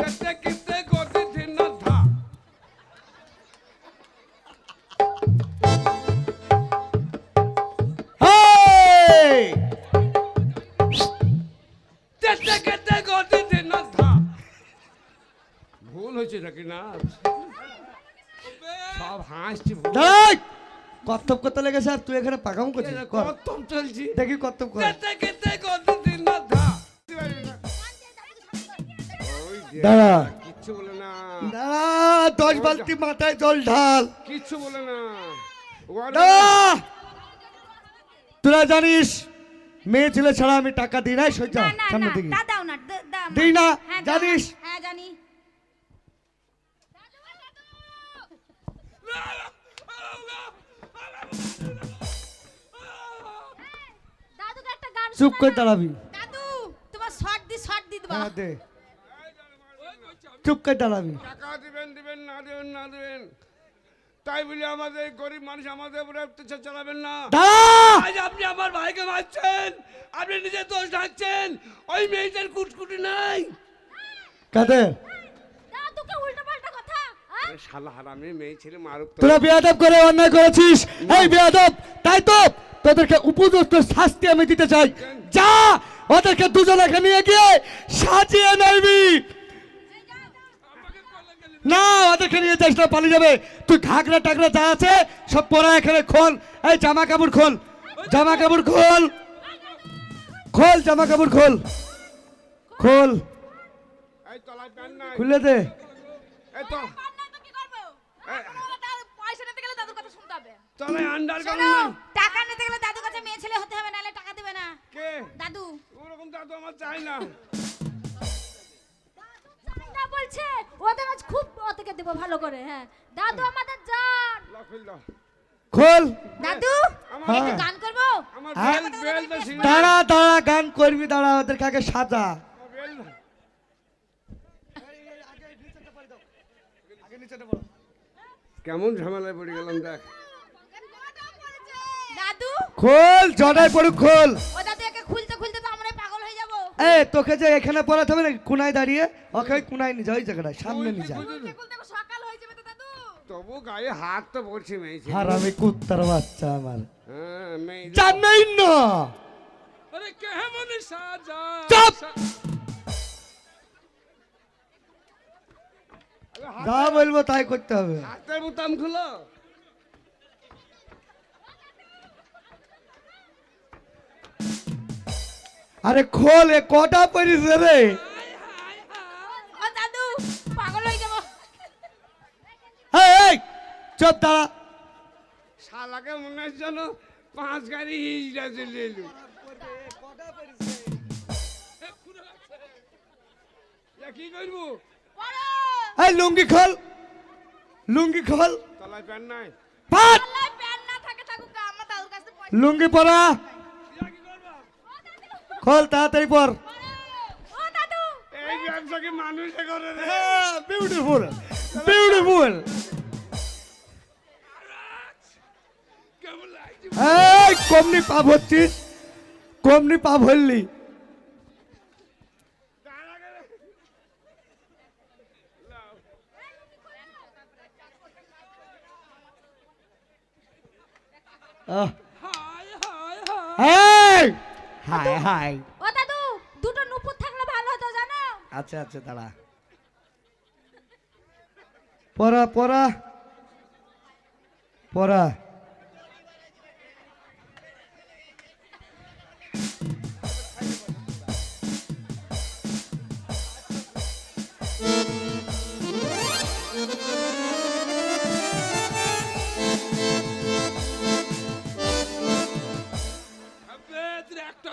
তেতে কিতে গতি দিন ধা এই! তেতে কিতে গতি দিন ধা ভুল হয়েছে নাকি না সব হাসছি ভুল দাঁড়াই! কত্তব করতে লেগেছে আর তুই এখানে পাকাম করছিস। কর। চলছি। দেখি কত্তব কর। তেতে কিতে গতি দাঁড়া। কিচ্ছু বলে না। দাঁড়া দশ বালতি মাথায় জল ঢাল। কিচ্ছু বলে না। তোরা জানিস মেয়ে ছেলে ছাড়া আমি টাকা দিই নাই সহ্য না না সামনে দিকে। তা দাও না দে- দাও না। দিই না, হ্যাঁ, জানিস? হ্যাঁ জানি। চুপ করে দাঁড়াবি। দাদু তোমার শর্ট দি শর্ট দি দেবা। হ্যাঁ দে। চুপ করে দাঁড়াবি। টাকা দিবেন দিবেন না দিবেন না দিবেন। তাই বলে আমাদের গরিব মানুষ আমাদের উপরে অত্যাচার চালাবেন না। আজ আপনি আমার ভাইকে মারছেন আপনি নিজে দোষ ঢাকছেন ওই মেয়েটার কুটকুটি নাই। কাদের? হ্যাঁ? শালা হারামি মেয়ে ছেলে মারুক তোরা বেয়াদব করে অন্যায় করেছিস। এই বেয়াদব তাই তো! তোদেরকে উপযুক্ত শাস্তি আমি দিতে চাই। যা! ওদেরকে দুজনে নিয়ে গিয়ে সাজিয়ে নেবি। না ওদেরকে নিয়ে যাস না পালিয়ে যাবে। তুই ঘাগরা টাগরা যা আছে সব পরা এখানে খোল। এই জামা কাপড় খোল। জামা কাপড় খোল। খোল জামা কাপড় খোল। খোল। খুলে দে। এই তো। পার নাই তো কি করব? এই, দাদু পয়সা নিতে গেলে দাদুর কথা শুনতে হবে। তলায় আন্ডার টাকা নিতে গেলে দাদুর কাছে মেয়ে ছেলে হতে হবে নাহলে টাকা দিবে না। কে? দাদু। ওরকম দাদু আমার চাই না। না বলছে ওদের আজ খুব ওদেরকে দেবো ভালো করে হ্যাঁ দাদু আমাদের জান খোল দাদু একটু হ্যাঁ। গান করব আমার হ্যাঁ? বেল বেল তো সিনে দাঁড়া দাঁড়া গান করবি দাঁড়া ওদেরকে আগে সাজা কেমন ঝামেলায় পড়ে গেলাম দেখ দাদু খোল জড়াই পড়ুক খোল ও দাদু একে খুলতে খুলতে তো আমরাই পাগল হয়ে যাব এ তোকে যে এখানে পড়াতে হবে না কুনায় দাঁড়িয়ে ওকে ওই কুনায় নিয়ে যা ওই জায়গাটায় সামনে নিয়ে যা খুলতে খুলতে সকাল হয়ে যাবে তো দাদু তবু গায়ে হাত তো পড়ছে মেয়ে ছেলে। আর আমি কুত্তার বাচ্চা আমার। হ্যাঁ মেয়ে জানাই না। আরে কেমন সাজা। চুপ! যা বলব তাই করতে হবে। হাতের বোতাম খুলো। আরে খোল এ কটা পড়িস রে? চুপ দাঁড়া। শালাকে মনে হচ্ছে পাঁচ গাড়ি হিজড়া চলে এলো এ কি করব? এই লুঙ্গি খোল। লুঙ্গি খোল। তলায় প্যান নাই। পাট। লুঙ্গি পরা। ইয়া কি করব খোল তাড়াতাড়ি পর। এই ব্যবসা কি মানুষে করে রে? বিউটিফুল বিউটিফুল কমনি পাপ হচ্ছিস কমনি পাপ হললি হাই হাই হাই এই! হাই হাই ও দাদু দুটো নুপুর থাকলে ভালো হতো জানো? আচ্ছা আচ্ছা দাঁড়া। পড়া পড়া। পড়া।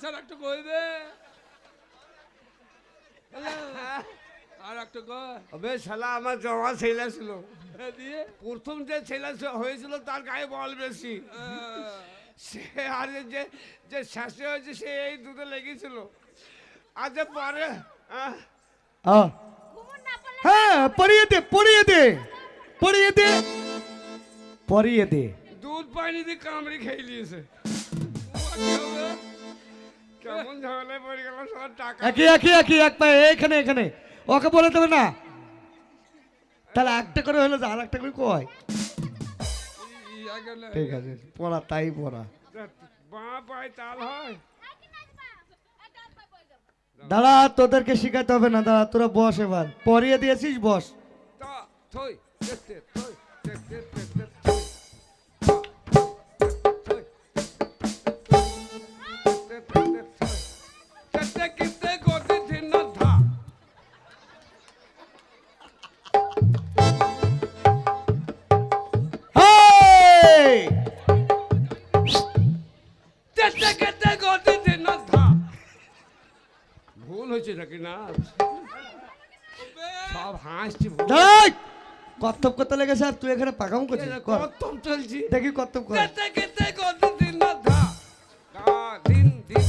স্যার একটা কই দে? আর একটা কই আবে শালা আমার জমা ছেলে ছিল। দিয়ে? প্রথম যে ছেলে হয়েছিল তার গায়ে বল বেশি। সে আর যে যে শেষে হয়েছে সে এই দুধে লেগেছিল। আর যে পরে হ্যাঁ পড়িয়ে দে পড়িয়ে দে পড়িয়ে দে। পড়িয়ে দে। দুধ পানি দিয়ে কামড়ি খেয়ে নিয়েছে? কেমন ঝামেলায় পড়ে সবার টাকা একই একই একই এক পায়ে এখানে এখানে। ওকে বলে দেবে না। তাহলে একটা করে হলো আর একটা করে কয়। ঠিক আছে পড়া তাই পড়া। বাঁ পায়ে তাল হয়। দাঁড়া তোদেরকে শিখাতে হবে না দাঁড়া তোরা বস এবার। পরিয়ে দিয়েছিস বস। থই থই। হয়েছে নাকি না? সব হাসছে। দাঁড়াই! করতে লেগেছে আর তুই এখানে পাকাম করছিস কর। কত চলছি। দেখি কত্তব কর। দিন দিন।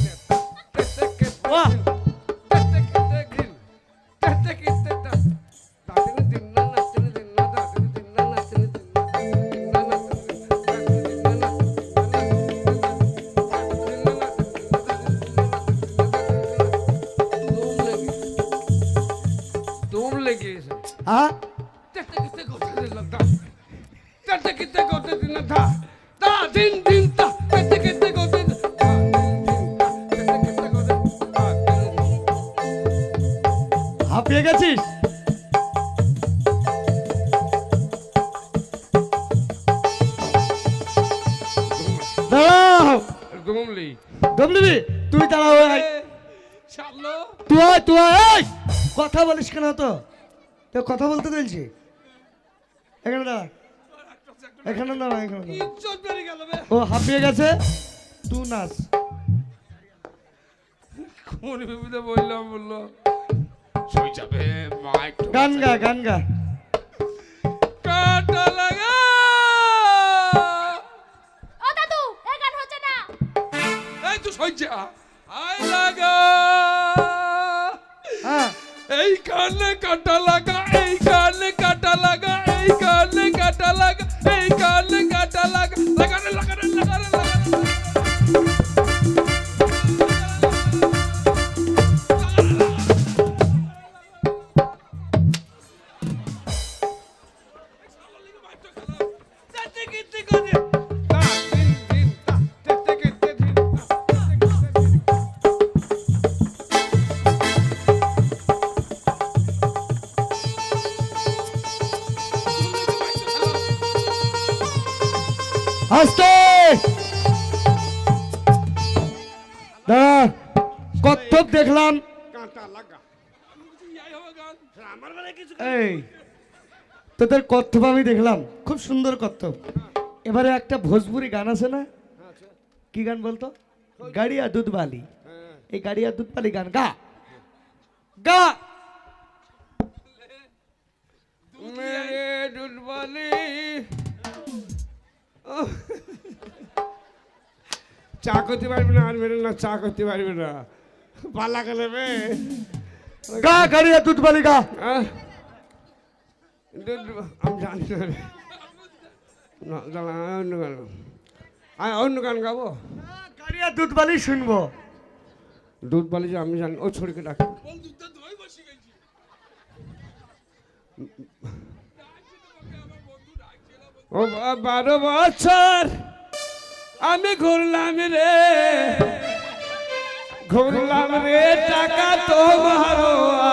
পেয়ে গেছিস? তুই কথা বলিস কেন তো? তো কথা বলতে দিলছি এখানে দাঁড়া। এখানে দাঁড়া এখানে ও হাঁপিয়ে গেছে? তুই নাচ। বললাম বলল? সই যাবে মাইক গান গা গান গা। কাটা লাগা। ও দাদু এ গান হচ্ছে না। এই তো সই যা। আই লাগা। হ্যাঁ। এই কানে কাটা লাগা এই তোদের কত্থব আমি দেখলাম খুব সুন্দর কত্থব এবারে একটা ভোজপুরি গান আছে না? কি গান বলতো? গাড়িয়া দুধ বালি। এই গাড়িয়া দুধ বালি গান গা। গা। মেরে দুধবালি। চা করতে পারবে না আর মেরে না চা করতে পারবে না। পালা গেলে বে। গা গাড়িয়া দুধ বালি গা। আহ? আমি জানি অন্য গান আমি অন্য গান গাবো গাড়িয়া দুধ বালি শুনব। দুধ বালি যে আমি জানি ও ছড়িকে ডাকি। ও বারো বছর আমি ঘুরলাম রে। ঘুরলাম রে টাকা তোমার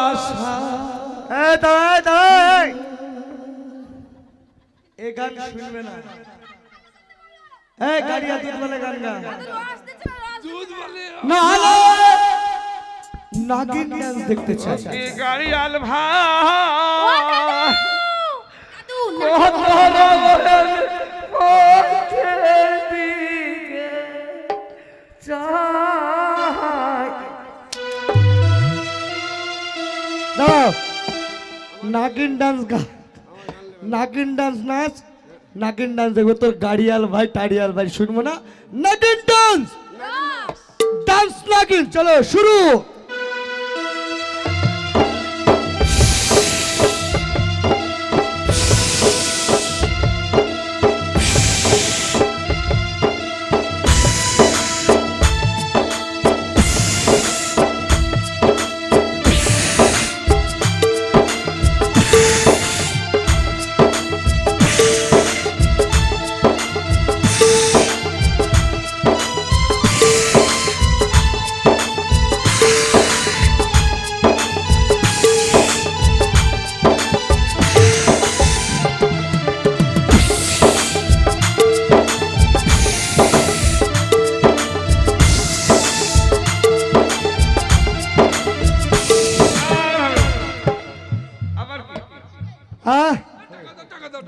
আশা। এ দাঁড়ায় দাঁড়ায় গান শুনবে না। এই গাড়িয়া দুধ বালি গান গা দুধ বলে না নাগিন ডান্স দেখতে চাই। এই গাড়ি আল ভাই নাগিন ডান্স গা নাগিন ডান্স নাচ? নাগিন ডান্স দেখব তোর গাড়িয়াল ভাই টাড়িয়াল ভাই শুনব না? নাগিন ডান্স ডান্স নাগিন চলো শুরু!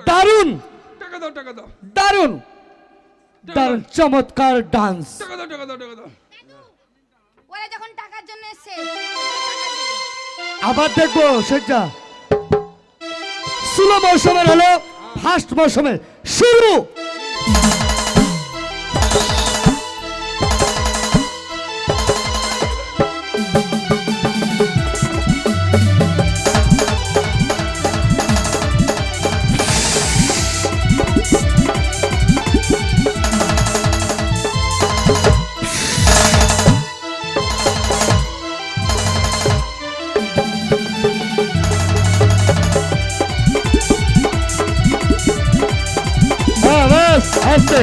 দারুণ। দারুণ। দারুণ চমৎকার ডান্স। টাকা দাও টাকা দাও টাকা দাও। ওরা যখন টাকার জন্য এসছে আবার দেখব সেটা ষোলো মৌসুমের হলো ফার্স্ট মৌসুমের শুরু। আসছে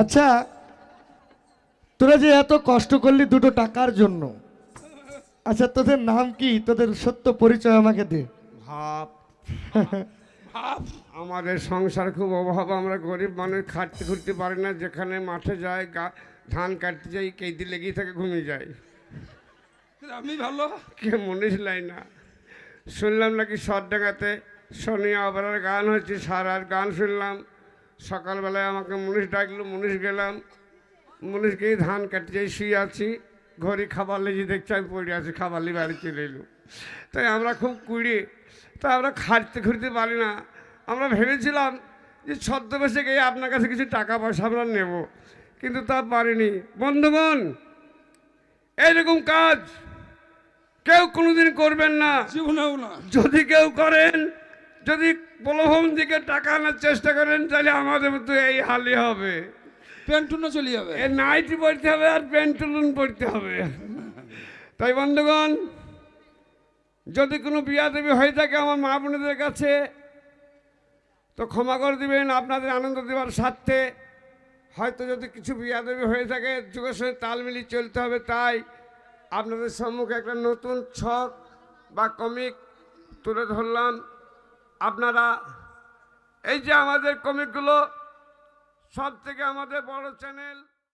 আচ্ছা তোরা যে এত কষ্ট করলি দুটো টাকার জন্য আচ্ছা তোদের নাম কি? তোদের সত্য পরিচয় আমাকে দে। ভাব আমাদের সংসার খুব অভাব আমরা গরিব মানুষ খাটতে খুঁটতে পারি না যেখানে মাঠে যায় গা ধান কাটতে যাই কেঁদি লেগেই থাকে ঘুমিয়ে যায় আমি ভালো। কে মনীষ লাই না। শুনলাম নাকি সরডাঙ্গাতে শনি আবরার গান হচ্ছে সারার গান শুনলাম। সকালবেলায় আমাকে মনীষ ডাকলো মনীষ গেলাম। মনীষ গিয়ে ধান কাটতে যাই শুয়ে আছি। ঘরে খাবার লেগে দেখছি আমি পড়ে আছি খাবার লিয়ে বাড়ি চলে এলো। তাই আমরা খুব কুড়ি। তাই আমরা খাটতে খুঁড়তে পারি না। আমরা ভেবেছিলাম যে ছদ্মবেশে গিয়ে আপনার কাছে কিছু টাকা পয়সা আমরা নেব কিন্তু তা পারিনি। বন্ধুগণ এইরকম কাজ কেউ কোনোদিন করবেন না। জীবনেও না। যদি কেউ করেন যদি প্রলোভন দিকে টাকা আনার চেষ্টা করেন তাহলে আমাদের মতো এই হালি হবে। পেন্টুনও চলে যাবে এ নাইটি পড়তে হবে আর প্যান্টুলুন পড়তে হবে। তাই বন্ধুগণ যদি কোনো বিয়া দেবী হয়ে থাকে আমার মা বোনেদের কাছে তো ক্ষমা করে দিবেন আপনাদের আনন্দ দেওয়ার স্বার্থে। হয়তো যদি কিছু বিয়া দেবী হয়ে থাকে যুগের সঙ্গে তাল মিলিয়ে চলতে হবে তাই আপনাদের সম্মুখে একটা নতুন ছক বা কমিক তুলে ধরলাম। আপনারা এই যে আমাদের কমিকগুলো সব থেকে আমাদের বড় চ্যানেল